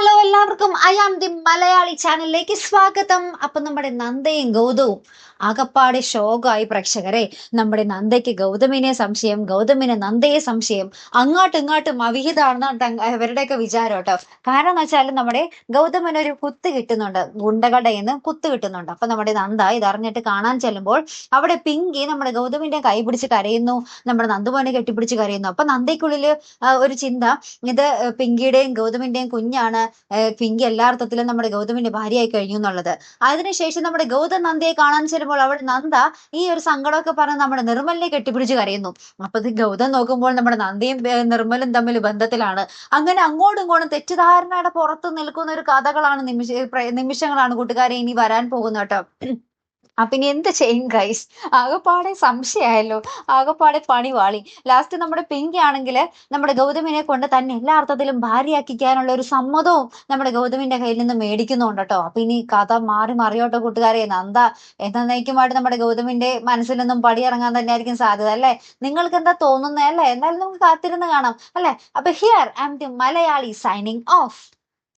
Hello എല്ലാവർക്കും. I am the Malayali ചാനലിലേക്ക് സ്വാഗതം. അപ്പൊ നമ്മുടെ നന്ദയും ഗൗതവും. ആകപ്പാടെ ഷോക്കായി പ്രേക്ഷകരെ. നമ്മുടെ നന്ദയ്ക്ക് ഗൗതമിനെ സംശയം ഗൗതമിന് നന്ദയെ സംശയം. അങ്ങോട്ടും ഇങ്ങോട്ടും അവിഹിതമാണെന്ന് അവരുടെയൊക്കെ വിചാരം കേട്ടോ. കാരണം എന്ന് വെച്ചാൽ നമ്മുടെ ഗൗതമൻ ഒരു കുത്ത് കിട്ടുന്നുണ്ട്. ഗുണ്ടകളുടെ നിന്ന് കുത്ത് കിട്ടുന്നുണ്ട്. അപ്പൊ നമ്മുടെ നന്ദ ഇതറിഞ്ഞിട്ട് കാണാൻ ചെല്ലുമ്പോൾ അവിടെ പിങ്കി നമ്മുടെ ഗൗതമിന്റെ കൈ പിടിച്ച് കരയുന്നു. നമ്മുടെ നന്ദുമോനെ കെട്ടിപ്പിടിച്ച് കരയുന്നു. അപ്പൊ നന്ദയ്ക്കുള്ളിൽ ഒരു ചിന്ത. ഇത് പിങ്കിയുടെയും ഗൗതമിന്റെയും കുഞ്ഞാണ് പിങ്കി എല്ലാ അർത്ഥത്തിലും നമ്മുടെ ഗൗതമിന്റെ ഭാര്യയായി കഴിഞ്ഞു എന്നുള്ളത്. അതിനുശേഷം നമ്മുടെ ഗൗതം നന്ദയെ കാണാൻ ചെല്ലുമ്പോൾ അവിടെ നന്ദ ഈ ഒരു സങ്കടമൊക്കെ പറഞ്ഞ് നമ്മുടെ നിർമ്മലിനെ കെട്ടിപ്പിടിച്ച് കരയുന്നു. അപ്പൊ ഗൗതം നോക്കുമ്പോൾ നമ്മുടെ നന്ദയും നിർമ്മലും തമ്മിൽ ബന്ധത്തിലാണ്. അങ്ങനെ അങ്ങോട്ടും ഇങ്ങോട്ടും തെറ്റിദ്ധാരണയുടെ പുറത്ത് നിൽക്കുന്ന ഒരു കഥകളാണ് നിമിഷ നിമിഷങ്ങളാണ് കൂട്ടുകാരെ ഇനി വരാൻ പോകുന്നത് കേട്ടോ. അപ്പൊ ഇനി എന്ത് ചെയ്യും ഗൈസ് ആകെപ്പാടെ സംശയമായല്ലോ. ആകെപ്പാടെ പണി വാളി ലാസ്റ്റ് നമ്മുടെ പിങ്കി ആണെങ്കിൽ നമ്മുടെ ഗൗതമിനെ കൊണ്ട് തന്നെ എല്ലാ അർത്ഥത്തിലും ഭാര്യയാക്കിക്കാനുള്ള ഒരു സമ്മതവും നമ്മുടെ ഗൗതമിന്റെ കയ്യിൽ നിന്ന് മേടിക്കുന്നുണ്ട് കേട്ടോ. അപ്പൊ ഇനി കഥ മാറി മറിയോട്ടോ കൂട്ടുകാരെ. നന്ദ. എന്നേക്കുമായിട്ട് നമ്മുടെ ഗൗതമിന്റെ മനസ്സിലൊന്നും പടിയിറങ്ങാൻ തന്നെ ആയിരിക്കും സാധ്യത അല്ലെ? നിങ്ങൾക്ക് എന്താ തോന്നുന്നത് അല്ലേ? എന്നാലും നമുക്ക് കാത്തിരുന്ന് കാണാം അല്ലെ? അപ്പൊ here I am the Malayali signing off